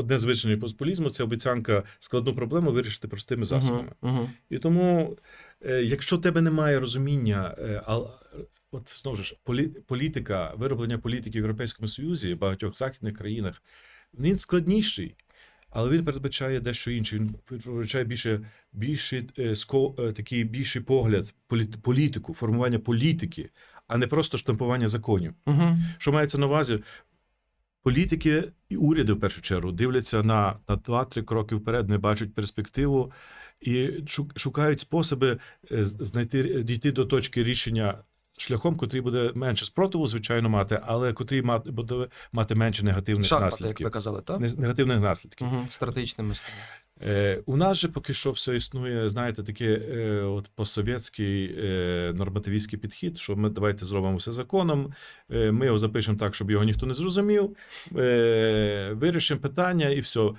одне з вичинень популізму це обіцянка складну проблему вирішити простими засобами. Угу, угу. І тому, е, якщо в тебе немає розуміння, е, а, от знову ж полі, політика, вироблення політики в Європейському Союзі, в багатьох західних країнах, він складніший, але він передбачає дещо інше. Він передбачає більше, більше е, ско, е, такий більший погляд, політ, політику, формування політики, а не просто штампування законів. Угу. Що мається на увазі? Політики і уряди в першу чергу дивляться на, на 2-3 кроки вперед, не бачать перспективу і шу- шукають способи е, знайти дійти до точки рішення шляхом, котрий буде менше спротиву, звичайно, мати, але котрий мати, буде мати менше негативних Шахмати, як ви казали, так? Негативних наслідків. Угу. Стратегічними стали. Е, у нас же поки що все існує, знаєте, такий е, от посовєтський е, нормативістський підхід, що ми давайте зробимо все законом, е, ми його запишемо так, щоб його ніхто не зрозумів, е, вирішимо питання і все.